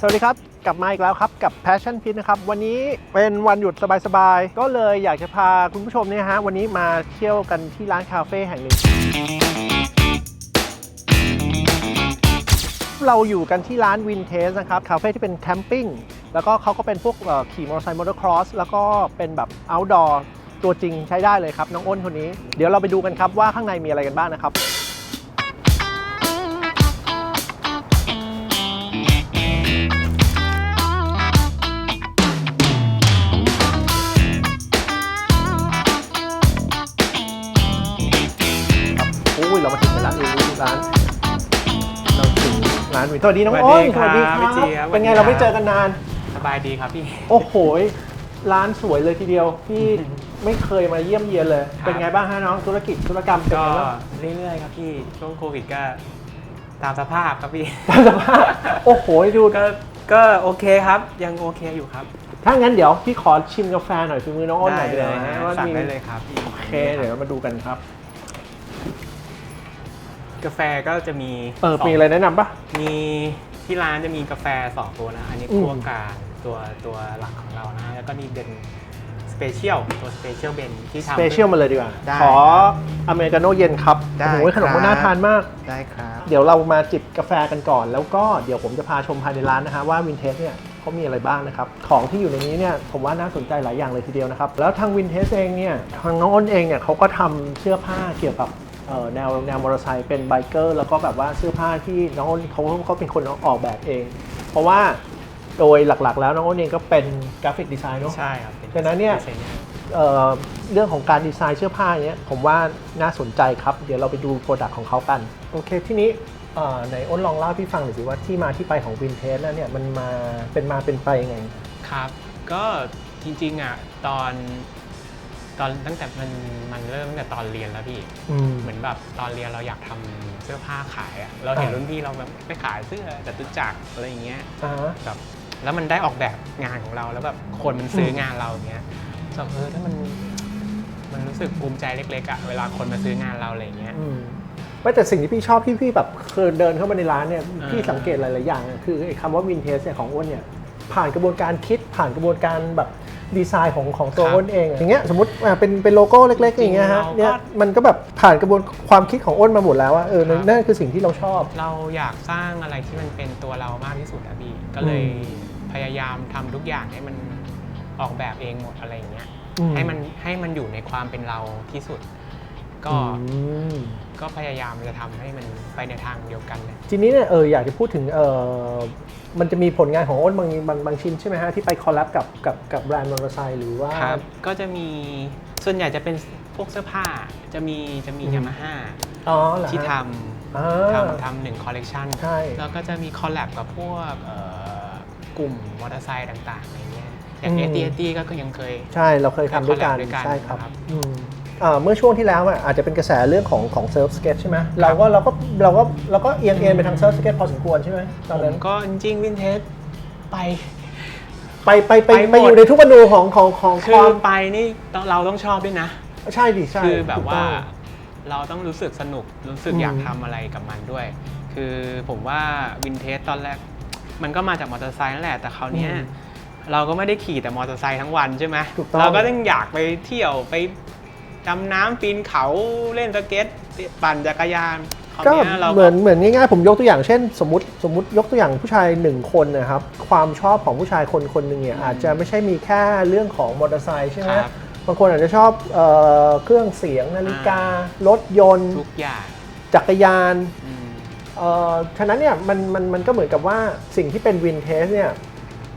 สวัสดีครับ กลับมาอีกแล้วครับ กับ Passion Pit นะครับ วันนี้เป็นวันหยุดสบายๆ ก็เลยอยากจะพาคุณผู้ชมเนี่ยฮะ วันนี้มาเที่ยวกันที่ร้านคาเฟ่แห่งหนึ่ง เราอยู่กันที่ร้านวินเทสนะครับ คาเฟ่ที่เป็นแคมปิ้งแล้วก็เขาก็เป็นพวกขี่มอเตอร์ไซค์มอเตอร์ครอสแล้วก็เป็นแบบ outdoor ตัวจริงใช้ได้เลยครับ น้องอ้นคนนี้ เดี๋ยวเราไปดูกันครับว่าข้างในมีอะไรกันบ้างนะครับ สวัสดีน้องอ้นสวัสดีครับพี่เจี๊ยบเป็นไงสวัสดีครับเราไม่เจอกันนาน สบายดีครับพี่ โอ้โหยร้านสวยเลยทีเดียวพี่ไม่เคยมาเยี่ยมเยียนเลยครับเป็นไงบ้างฮะน้องธุรกิจธุรกรรมเป็นก็ไงบ้างเรื่อยๆครับพี่ช่วงโควิดก็ตามสภาพครับพี่ตามสภาพโอ้โหดูก็ก็โอเคครับ ยังโอเคอยู่ครับ ถ้างั้นเดี๋ยวพี่ขอชิมกาแฟหน่อยฝีมือน้องอ้นหน่อยดีกเลว่ายฮะนะว่าสั่งมีได้เลยครับพี่โอเคเดี๋ยวเรามาดูกันครับ กาแฟก็จะมีเออสงมีอะไรแนะนำปะ มีที่ร้านจะมีกาแฟสองตัวนะ อันนี้อืม คั่วกลางตัวตัวหลักของเรานะ แล้วก็นี่เป็นสเปเชียลตัวสเปเชียลเบนที่สทำเปเชียลมาเลยดีกว่า ได้ขออเมริกาโน่เย็นครับได้โอ้โหขนมครับน่าทานมาก ได้ครับ เดี๋ยวเรามาจิบกาแฟกันก่อน แล้วก็เดี๋ยวผมจะพาชมภายในร้านนะฮะว่าวินเทสเนี่ยเขามีอะไรบ้างนะครับ ของที่อยู่ในนี้เนี่ยผมว่าน่าสนใจหลายอย่างเลยทีเดียวนะครับ แล้วทางวินเทสเองเนี่ยทางน้องอ้นเองเนี่ยเขาก็ทำเสื้อผ้าเกี่ยวกับเอ่อ แนวแนวมอเตอร์ไซค์เป็นไบเกอร์แล้วก็แบบว่าเสื้อผ้าที่น้องอ้นเขาเขาเป็นคนออกแบบเอง เพราะว่าโดยหลักๆ แล้วน้องอ้นเองก็เป็นกราฟิกดีไซน์เนาะใช่ครับป็ดังนั้นเนี่ยดีไซอร์เอ่อเรื่องของการดีไซน์เสื้อผ้าเนี้ยผมว่าน่าสนใจครับ เดี๋ยวเราไปดูโปรดักต์ของเขากัน โอเคที่นี้เอ่อไหนอ้นลองเล่าให้พี่ฟังหน่อยสิว่าที่มาที่ไปของวินเทสแล้วเนี่ยมันมาเป็นมาเป็นไปยังไงครับ ก็จริงๆอะตอน ตอนตั้งแต่มันมันเริ่มตั้งแต่ตอนเรียนแล้วพี่ อืม เหมือนแบบตอนเรียนเราอยากทำเสื้อผ้าขายอะเราเห็นอ่า รุ่นพี่เราแบบไปขายเสื้อแต่ตุจักรอะไรอย่างเงี้ย อ่าฮะ แบบแล้วมันได้ออกแบบงานของเราแล้วแบบคนมันซื้องานเราอย่างเงี้ยแบบเออถ้ามันมันรู้สึกภูมิใจเล็กๆอะเวลาคนมาซื้องานเราอะไรอย่างเงี้ย อืมไม่แต่สิ่งที่พี่ชอบที่พี่แบบเคยเดินเข้ามาในร้านเนี่ยอ่าพี่สังเกตหลาย ๆ อย่างอะคือไอ้คำว่าวินเทสเนี่ยของอ้นเนี่ย ผ่านกระบวนการคิดผ่านกระบวนการแบบดีไซน์ของของตัวอ้นเองอะอย่างเงี้ยสมมติอะเป็นเป็นโลโก้เล็กๆอย่างเงี้ยฮะเนี่ยมันก็แบบผ่านกระบวนความคิดของอ้นมาหมดแล้วว่าเออนั่นนั่นคือสิ่งที่เราชอบ เราอยากสร้างอะไรที่มันเป็นตัวเรามากที่สุดอะพี่ก็เลยอืมพยายามทำทุกอย่างให้มันออกแบบเองหมดอะไรอย่างเงี้ยอืม ให้มันให้มันอยู่ในความเป็นเราที่สุด ก็อืม ก็พยายามจะทำให้มันไปในทางเดียวกันเลยทีนี้เนี่ยเอออยากจะพูดถึงเออมันจะมีผลงานของอ้นบางบางบางชิ้นใช่ไหมฮะที่ไปคอลแลบกับกับกับแบรนด์มอเตอร์ไซค์หรือว่าครับก็จะมีส่วนใหญ่จะเป็นพวกเสื้อผ้าจะมีจะมีอืมยามาฮ่าอ๋อเหรอฮะที่ทอ่าำทำทำหนึ่งคอลเลกชันใช่แล้วก็จะมีคอลแลบกับพวกเอ่อกลุ่มมอเตอร์ไซค์ต่างๆอะไรเงี้ยอย่างอืมเอตีเอตีก็ยังเคย ใช่เราเคยทำด้วยกันเคย collab ด้วยกันใช่ครับ นะครับอืมอ่าเมื่อช่วงที่แล้วอะอาจจะเป็นกระแสเรื่องของของเซิร์ฟสเก็ตใช่ไหมเราก็เราก็เราก็เราก็เอียงเอียงไปทางเซิร์ฟสเก็ตพอสมควรใช่ไหมตอนผนั้มนก็จริงๆวินเทจไปไปไปไปไปหมดไปอยู่ในทุกอนูของของของคืคอวามไปนี่ต้องเราต้องชอบด้วยนะ ใช่ดิใช่คือแบบว่าถูกต้อง เราต้องรู้สึกสนุกรู้สึกอืม อยากทำอะไรกับมันด้วย คือผมว่าวินเทจตอนแรก มันก็มาจากมอเตอร์ไซค์นั่นแหละแต่คราวเนี้ยอืมเราก็ไม่ได้ขี่แต่มอเตอร์ไซค์ทั้งวันใช่ไหมถูกต้องเราก็ต้องอยากไปเที่ยวไป ดำน้ำปีนเขาเล่นสเก็ตปั่นจักรยานคราวก็เนี้ยเราเหมือนเหมือนง่ายๆผมยกตัวอย่างเช่น สมมติสมมติยกตัวอย่างผู้ชายหนึ่งคนนะครับความชอบของผู้ชายคนคนหนึ่งเนี่ยอาจจะไม่ใช่มีแค่เรื่องของมอเตอร์ไซค์ใช่ไหมครับบางคนอาจจะชอบเอ่อเครื่องเสียงนาฬิการถยนต์ทุกอย่างจักรยานอืมเอ่อฉะนั้นเนี่ยมันมันมันก็เหมือนกับว่าสิ่งที่เป็นวินเทสเนี่ย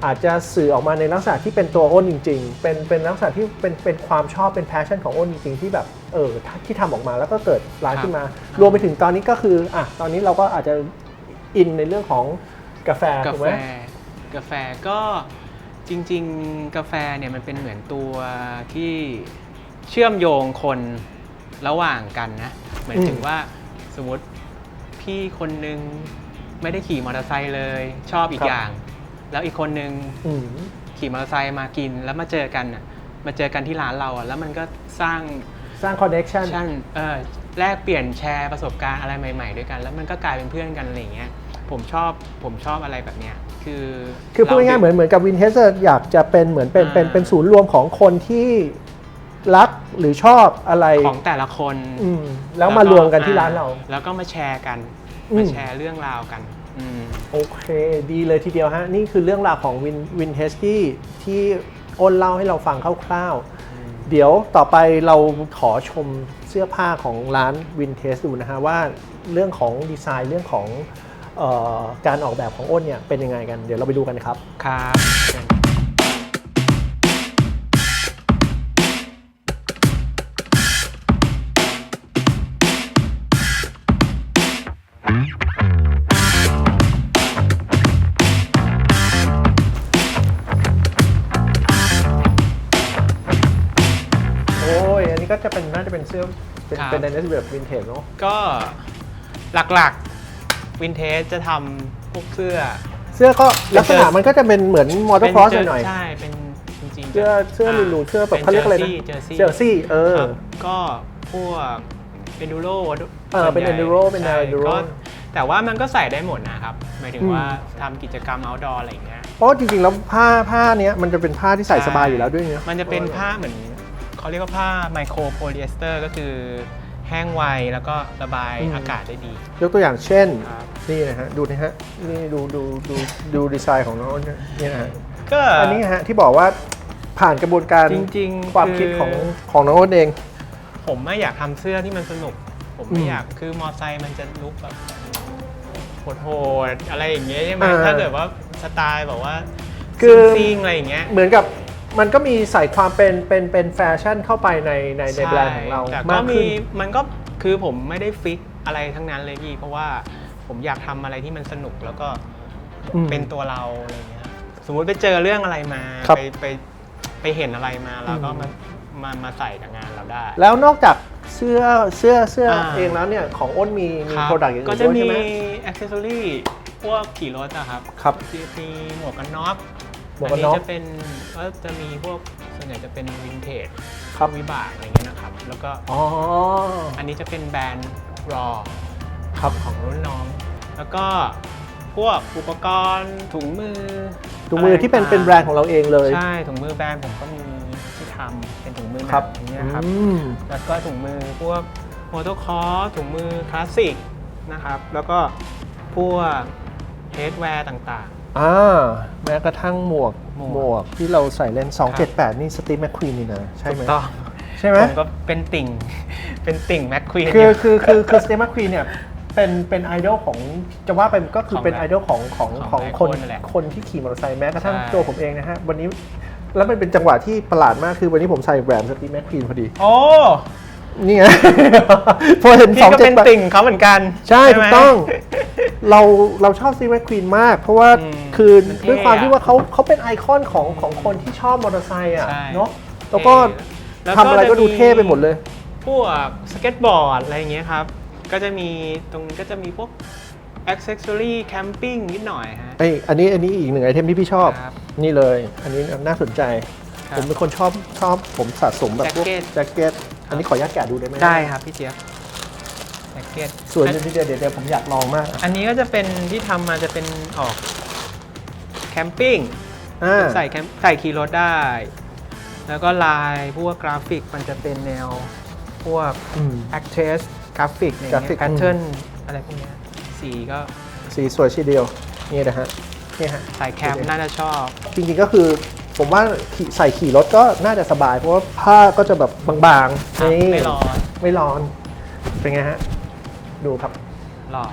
อาจจะสื่อออกมาในลักษณะที่เป็นตัวอ้นจริง ๆ เป็นเป็นลักษณะที่เป็นเป็นความชอบเป็นแพชชั่นของอ้นจริงๆ ที่แบบเออที่ทำออกมาแล้วก็เกิดร้านขึ้นมา รวมไปถึงตอนนี้ก็คืออะตอนนี้เราก็อาจจะอินในเรื่องของกาแฟกาถูกแฟไหมกาแฟก็จริง ๆ กาแฟเนี่ยมันเป็นเหมือนตัวที่เชื่อมโยงคนระหว่างกันนะเหมือนถึงว่าสมมติพี่คนนึงไม่ได้ขี่มอเตอร์ไซค์เลย ชอบอีกอย่าง แล้วอีกคนนึงอืมขี่มอเตอร์ไซค์มากินแล้วมาเจอกันน่ะมาเจอกันที่ร้านเราอะแล้วมันก็สร้างสร้างคอนเน c ชันชั่นเออแลกเปลี่ยนแชร์ประสบการณ์อะไรใหม่ ๆ ด้วยกัน แล้วมันก็กลายเป็นเพื่อนกันอะไรอย่างเงี้ยผมชอบผมชอบอะไรแบบเนี้ยคือคือพูดง่ายๆเหมือนเหมือนกับวินเทสอยากจะเป็นเหมือนเป็นเป็นอ่าเป็นศูนย์รวมของคนที่รักหรือชอบอะไรของแต่ละคนอืมแล้วมารวมกันที่ร้านเราอ่แล้วก็มาแชร์กันอืมมาแชร์เรื่องราวกันอืม โอเค ดีเลยทีเดียวฮะ นี่คือเรื่องราวของวินวินเทสที่ที่อ้นเล่าให้เราฟังคร่าวๆ เดี๋ยวต่อไปเราขอชมเสื้อผ้าของร้านวินเทสดูนะฮะ ว่าเรื่องของดีไซน์เรื่องของเออการออกแบบของอ้นเนี่ยเป็นยังไงกัน เดี๋ยวเราไปดูกันครับ ครับ เป็นน่าจะเป็นเสื้อเป็นครับ เป็นในนี้แบบวินเทจเนาะก็หลักๆวินเทจจะทำพวกเสื้อ เสื้อก็ลักษณะมันก็จะเป็นเหมือนมอเตอร์ครอสเป็นหน่อย ใช่เป็นจริงๆเสื้อเสื้อหรูๆเสื้อแบบเขาเรียกอะไรนะ เจอร์ซี่เจอร์ซี่เออ ครับก็พวกเ n นดูโรเออเป็น enduro เป็นแนว enduro แต่ว่ามันก็ใส่ได้หมดนะครับ หมายถึงอืม ว่าทำกิจกรรม outdoor อะไรอย่างเงี้ย เพราะจริงๆแล้วผ้าผ้าเนี้ยมันจะเป็นผ้าที่ใส่สบายอยู่แล้วด้วยเนาะมันจะเป็นผ้าเหมือน เขาเรียกว่าผ้าไมโครโพลีเอสเตอร์ก็คือแห้งไวแล้วก็ระบายอากาศได้ดี ยกตัวอย่างเช่น ครับ นี่นะฮะ ดูนะฮะ นี่ดูดูดูดูดีไซน์ของน้องนะนี่นะฮะ ก็อันนี้ฮะที่บอกว่าผ่านกระบวนการจริงๆความคือคิดของของน้องอ้นเอง ผมไม่อยากทำเสื้อที่มันสนุก ผมอืไม่มอยากคือมอไซค์มันจะลุกแบบโหดๆอะไรอย่างเงี้ยใช่ไหมอ่าถ้าเกิดว่าสไตล์แบบว่าคือ ซิ่งๆอะไรอย่างเงี้ย เหมือนกับ มันก็มีใส่ความเป็นเป็นเป็นแฟชั่นเข้าไปในในในแบรนด์ของเราแต่ก็มากมีขึ้น มันก็คือผมไม่ได้ฟิกอะไรทั้งนั้นเลยพี่ เพราะว่าผมอยากทำอะไรที่มันสนุกแล้วก็อืมเป็นตัวเราอะไรเงี้ยสมมุติไปเจอเรื่องอะไรมาครับไปไปไปเห็นอะไรมาเราก็อืม มามามาใส่กับงานเราได้ แล้วนอกจากเสื้อเสื้อเสื้ออ่าเองแล้วเนี่ยของอ้นมีมีครับโปรดักต์อย่างก็อื่นจะด้วยมีใช่ไหมอ c เซสซอรี่พวกขี่รถอะครับครับจะมีหมวกกันน็อก หมวกกันน็อกจะเป็นก็จะมีพวกส่วนใหญ่จะเป็นวินเทจครับ วิบากอะไรเงี้ยนะครับ แล้วก็อ๋ออันนี้จะเป็นแบรนด์รอครับ ของรุ่นน้อง แล้วก็พวกอุปกรณ์ถุงมือถุงมือที่เป็นะไเป็นแบรนด์ของเราเองเลย ใช่ถุงมือแบรนด์ผมก็มีที่ทำเป็นถุงมือหครันับงอย่างเงี้ยครับ อืม แล้วก็ถุงมือพวกโมโตคอร์ถุงมือคลาสสิกนะครับ แล้วก็พวกเฮดแวร์ต่าง อ่าแม้กระทั่งหมวกหมวก หมวกที่เราใส่เล่น 278 นี่สตีฟแมคควีนนี่นะๆใช่ไหมถูกต้องใช่ไหม ผมก็เป็นติ่ง เป็นติ่งแมคควีน คือคือคือคือสตีฟแมคควีนเนี่ยเป็นเป็นไอดอลของจะว่าไปก็คือเป็นของไอดอลของของของของหลายคนคนนั่นแหละคนที่ขี่มอเตอร์ไซค์แม้กระทั่งใช่ ตัวผมเองนะฮะ วันนี้แล้วมันเป็นจังหวะที่ประหลาดมากคือวันนี้ผมใส่แหวนสตีฟแมคควีนพอดี โอ้ นี่ไง พอเห็นพี่สองก็เจ็เป็ดนแปดติ่งเขาเหมือนกันใช่ไหถูมกต้อง เราเราชอบซีแมคควีนมาก เพราะว่าอืมคือมันเท่ด้วยความที่อะว่าเขาเขาเป็นไอคอนของของคนที่ชอบมอเตอร์ไซค์อะใช่ เนาะแล้วก็แล้วทำอะไรก็ดูเท่ไปหมดเลย พวกสเก็ตบอร์ดอะไรอย่างเงี้ยครับ ก็จะมีตรงนี้ก็จะมีพวกอ c เซสซอรี่แคมปิ้งนิดหน่อยฮะ ไอยอันนี้อันนี้อีกหนึ่งไอเทมที่พี่ชอบ ครับนี่เลย อันนี้น่าสนใจ ครับผมเป็นคนชอบชอบผมสะสมแบบพวกแจ็คเก็ต แจ็คเก็ต อันนี้ขออนุญาตแกะดูได้ไหมได้ครับพี่เจี๊ยบแจ็คเก็ตสวยอันจริงๆเดี๋ยวเดี๋ยวเดี๋ยวผมอยากลองมากอันนี้ก็จะเป็นที่ทำมาจะเป็นออกแคมปิ้งอ่าใส่แคมใส่ขี่รถได้ แล้วก็ลายพวกกราฟิกมันจะเป็นแนวพวก อืม actress กราฟิกอะไรกราเงี้ฟิกยแพทเทิร์นอะไรพวกเนี้ยสีก็สีสวยชีเดียว นี่นะฮะนี่ฮะใส่แคมน่าจะชอบ จริงๆก็คือ ผมว่าขี่ใส่ขี่รถก็น่าจะสบาย เพราะว่าผ้าก็จะแบบบางๆครับนี่ไม่ร้อน ไม่ร้อน เป็นไงฮะ ดูครับ หล่อ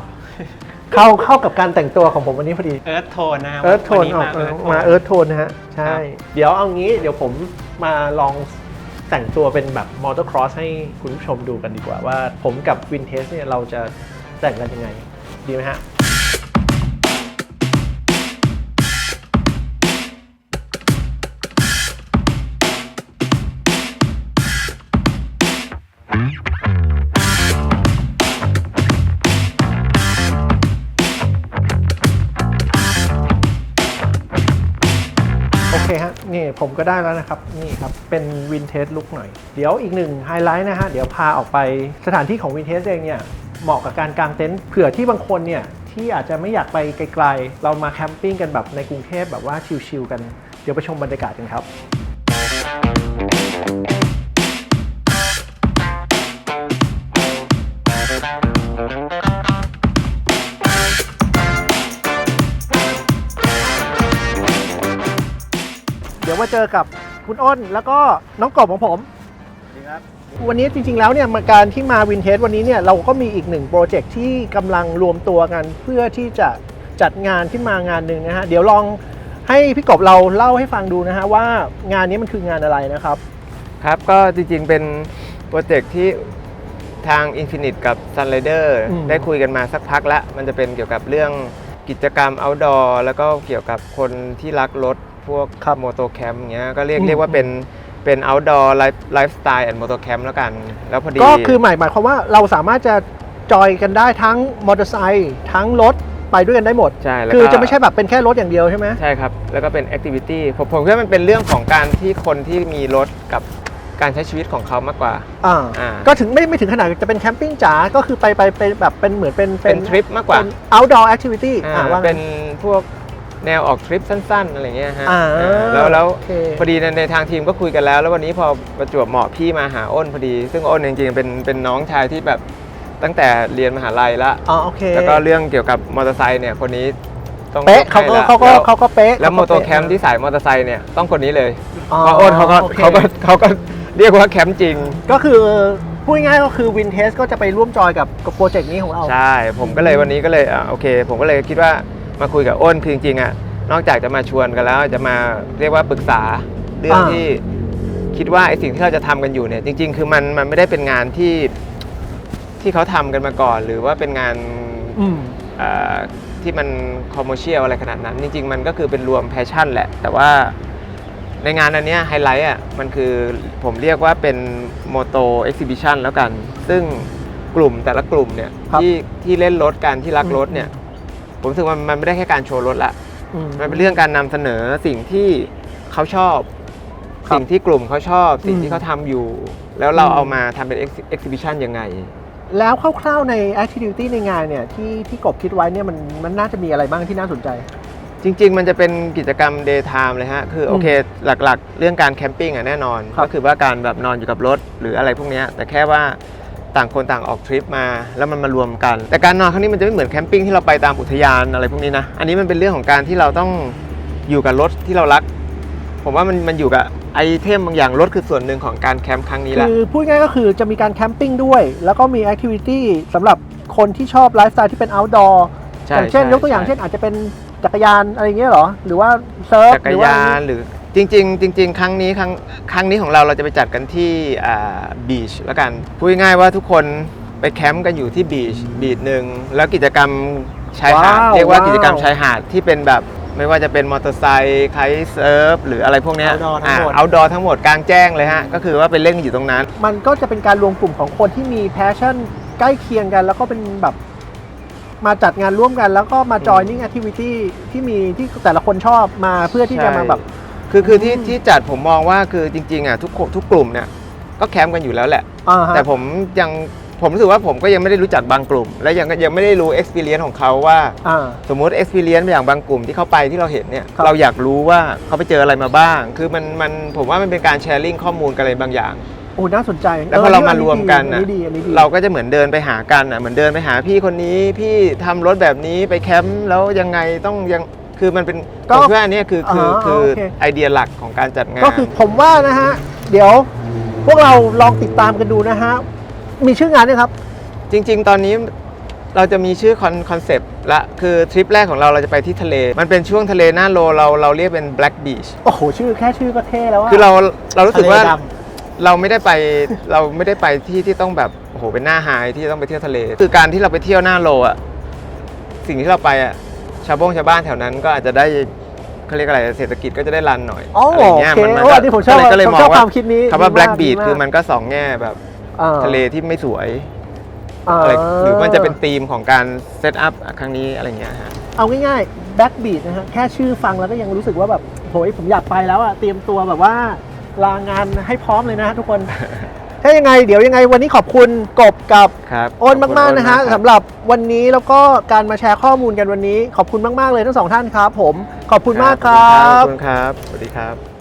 เข้าเข้ากับการแต่งตัวของผมวันนี้พอดี เอิร์ธโทนนะเอิร์ธโทนวัออกมา Earth Tone มาเอิร์ธโทนนะฮะ ใช่ครับเดี๋ยวเอางี้เดี๋ยวผมมาลองแต่งตัวเป็นแบบมอเตอร์ครอสให้คุณผู้ชมดูกันดีกว่าว่าผมกับวินเทสเนี่ยเราจะแต่งกันยังไง ดีไหมฮะ โอเคฮะนี่ผมก็ได้แล้วนะครับ นี่ครับ เป็นวินเทจลุกหน่อย เดี๋ยวอีกหนึ่งไฮไลท์นะฮะ เดี๋ยวพาออกไปสถานที่ของวินเทจเองเนี่ย เหมาะกับการกางเต็นท์เผื่อที่บางคนเนี่ย ที่อาจจะไม่อยากไปไกลๆ เรามาแคมปิ้งกันแบบในกรุงเทพแบบว่าชิลๆกัน เดี๋ยวไปชมบรรยากาศกันครับ ยวมาเจอกับคุณอ้น แล้วก็น้องกบของผม วันนี้จริงๆแล้วเนี่ยมาการที่มาวินเทสวันนี้เนี่ยเราก็มีอีกหนึ่งโปรเจกต์ที่กำลังรวมตัวกัน เพื่อที่จะจัดงานขึ้นมางานหนึ่งนะฮะ เดี๋ยวลองให้พี่กบเราเล่าให้ฟังดูนะฮะว่างานนี้มันคืองานอะไรนะครับ ครับก็จริงๆเป็นโปรเจกต์ที่ทาง Infinite กับ Sunrider อืม ได้คุยกันมาสักพักแล้ว มันจะเป็นเกี่ยวกับเรื่องกิจกรรม outdoor แล้วก็เกี่ยวกับคนที่รักรถ พวกโมโตแคมป์เงี้ยก็เรียกอืมเรียกว่าเป็นเป็น outdoor life lifestyle and motor camp แล้วกัน แล้วพอดี ก็คือหมายหมายความว่าเราสามารถจะจอยกันได้ทั้งมอเตอร์ไซค์ทั้งรถไปด้วยกันได้หมด ใช่แล้วคือก็จะไม่ใช่แบบเป็นแค่รถอย่างเดียวใช่ไหม ใช่ครับ แล้วก็เป็น activity ผมผมคิดว่ามันเป็นเรื่องของการที่คนที่มีรถกับการใช้ชีวิตของเขามากกว่า อ่า อ่า ก็ถึงไม่ไม่ถึงขนาดจะเป็นแคมปิ้งจ๋า ก็คือไปไปเป็นแบบเป็นเหมือนเป็นเป็นทริปมากกว่าเป็น outdoor activity อ่าอ่าว่าไงเป็นพวก แนวออกทริปสั้น ๆ อะไรเงี้ยฮะอ่าอ่าแล้วแล้วโอเค พอดีในในทางทีมก็คุยกันแล้ว แล้ววันนี้พอประจวบเหมาะพี่มาหาอ้นพอดี ซึ่งอ้นจริงๆเป็นเป็นน้องชายที่แบบตั้งแต่เรียนมหาลัยละ อ๋อโอเคแล้วก็เรื่องเกี่ยวกับมอเตอร์ไซค์เนี่ยคนนี้ต้องเป๊ะยกเขาให้ก็ละเขาก็แล้วเขาก็เป๊ะแล้วเขาโมก็โตเป๊ะแคมป์ที่สายมอเตอร์ไซค์เนี่ยต้องคนนี้เลยอ๋อเพราะอ้นเขาก็โอคเขาก็เขาก็เรียกว่าแคมป์จริง ก็คือพูดง่ายๆก็คือวินเทสก็จะไปร่วมจอยกับกับโปรเจกต์นี้ของเรา ใช่ ผมก็เลยวันนี้ก็เลยอะโอเค ผมก็เลยคิดว่า มาคุยกับอ้นคือจริงๆอะนอกจากจะมาชวนกันแล้วจะมาเรียกว่าปรึกษาเรื่องอ่า ที่คิดว่าไอสิ่งที่เราจะทำกันอยู่เนี่ย จริง ๆ คือมันมันไม่ได้เป็นงานที่ที่เขาทำกันมาก่อน หรือว่าเป็นงาน อืม เอ่อที่มันคอมเมอร์เชียลอะไรขนาดนั้น จริง ๆ มันก็คือเป็นรวมแพชชั่นแหละ แต่ว่าในงานอันเนี้ไฮไลท์อะมันคือผมเรียกว่าเป็นโมโตเอ็กซิบิชันแล้วกัน ซึ่งกลุ่มแต่ละกลุ่มเนี่ยครับที่ที่เล่นรถกันที่รักรถเนี่ย ผมรู้สึกว่ามันไม่ได้แค่การโชว์รถละอืมมันเป็นเรื่องการนำเสนอสิ่งที่เขาชอบครับสิ่งที่กลุ่มเขาชอบสิ่งอืมที่เขาทำอยู่ แล้วเราอืมเอามาทำเป็นเอ็กซิบิชันยังไง แล้วคร่าวๆใน activity ในงานเนี่ยที่ที่กบคิดไว้เนี่ยมันมันน่าจะมีอะไรบ้างที่น่าสนใจ จริง ๆ มันจะเป็นกิจกรรม day time เลยฮะ คือโอเคหลักๆ เรื่องการแคมปิ้งอะแน่นอนครับก็คือว่าการแบบนอนอยู่กับรถหรืออะไรพวกเนี้ยแต่แค่ว่า ต่างคนต่างออกทริปมา แล้วมันมารวมกัน แต่การนอนครั้งนี้มันจะไม่เหมือนแคมปิ้งที่เราไปตามอุทยานอะไรพวกนี้นะ อันนี้มันเป็นเรื่องของการที่เราต้องอยู่กับรถที่เรารัก ผมว่ามันมันอยู่กับไอเทมบางอย่างรถคือส่วนหนึ่งของการแคมป์ครั้งนี้แหละคือพูดง่ายๆก็คือจะมีการแคมปิ้งด้วย แล้วก็มี activity สำหรับคนที่ชอบไลฟ์สไตล์ที่เป็น outdoor ใช่อย่างเช่นใช่ยกตัวอย่างใช่เช่นอาจจะเป็นจักรยานอะไรอย่างเงี้ยเหรอ หรือว่าเซิร์ฟจักหรรือว่ยานหรือ จริงๆจริง ๆ ครั้งนี้ครั้งครั้งนี้ของเราเราจะไปจัดกันที่บีชแล้วกันพูดง่ายๆว่าทุกคนไปแคมป์กันอยู่ที่บีชบีชหนึ่งแล้วกิจกรรมชายหาดว้าวเรียกว่าว้าวกิจกรรมชายหาดที่เป็นแบบไม่ว่าจะเป็นมอเตอร์ไซค์ไคท์เซิร์ฟหรืออะไรพวกเนี้ย Outdoor ทั้งหมด เอาดอทั้งหมดกลางแจ้งเลยฮะ ก็คือว่าไปเล่นอยู่ตรงนั้น มันก็จะเป็นการรวมกลุ่มของคนที่มีแพชชั่นใกล้เคียงกัน แล้วก็เป็นแบบมาจัดงานร่วมกัน แล้วก็มาจอยนิ่งแอคทิวิตี้ที่มีที่แต่ละคนชอบมาเพื่อที่จะมาแบบ คือคือที่ที่จัดผมมองว่าคือจริงๆอะทุกคนทุกกลุ่มเนี่ยก็แคมป์กันอยู่แล้วแหละ อ่าฮะ แต่ผมยังผมรู้สึกว่าผมก็ยังไม่ได้รู้จักบางกลุ่ม และยังยังไม่ได้รู้ experience ของเขาว่า อ่า สมมุติ experience อย่างบางกลุ่มที่เขาไปที่เราเห็นเนี่ยครับ เราอยากรู้ว่าเขาไปเจออะไรมาบ้าง คือมันมันผมว่ามันเป็นการแชร์ลิงข้อมูลกันอะไรบางอย่าง โอ้น่าสนใจแล้วพอเรามารวมกันอัอะดีอันนี้ดี เราก็จะเหมือนเดินไปหากันอะเหมือนเดินไปหาพี่คนนี้พี่ทำรถแบบนี้ไปแคมป์แล้วยังไงต้องยัง คือมันเป็นก็ผมคิดว่าอันเนี้ยคือคืออ๋อคือโอเค ไอเดียหลักของการจัดงาน ก็คือผมว่านะฮะ เดี๋ยวพวกเราลองติดตามกันดูนะฮะ มีชื่องานด้วยครับ จริง ๆ ตอนนี้เราจะมีชื่อคอนคอนเซปต์ละคือทริปแรกของเราเราจะไปที่ทะเล มันเป็นช่วงทะเลหน้าโลเราเราเรียกเป็น Black Beach โอ้โห ชื่อแค่ชื่อก็เท่แล้วอะคือเราเรารู้สึกว่าทะเลดเราไม่ได้ไป เราไม่ได้ไปที่ที่ต้องแบบโอ้โหเป็นหน้าไฮที่จะต้องไปเที่ยวทะเล คือการที่เราไปเที่ยวหน้าโลอะสิ่งที่เราไปอะ ชาวบ้งชาวบ้านแถวนั้นก็อาจจะได้เขาเรียกอะไรเศรษฐกิจก็จะได้รันหน่อยอ๋ออะไรอย่างเงี้ยโอเคมันมันโอ้อันนี้ผมชอบก็เลยผมมอชองบว่าความคิดนี้คำว่า ดีมาก Black Beach ดีมากคือมันก็สองแง่แบบอ่าทะเลที่ไม่สวยอ่าอะไรหรือมันจะเป็นธีมของการเซตอัพครั้งนี้อะไรอย่างเงี้ยฮะ เอาง่ายๆ Back Beat นะฮะแค่ชื่อฟังแล้วก็ยังรู้สึกว่าแบบโหยผมอยากไปแล้วอะเตรียมตัวแบบว่าลางานให้พร้อมเลยนะฮะทุกคน ถ้ายังไงเดี๋ยวยังไงวันนี้ขอบคุณกบกับครับโอนมากๆนะฮะขอบคุณโอสำหรับวันนี้แล้วก็การมาแชร์ข้อมูลกันวันนี้ ขอบคุณมากๆเลยทั้งสองท่านครับผมขอบคุณมากครัขบอบคุณครับ สวัสดีครับ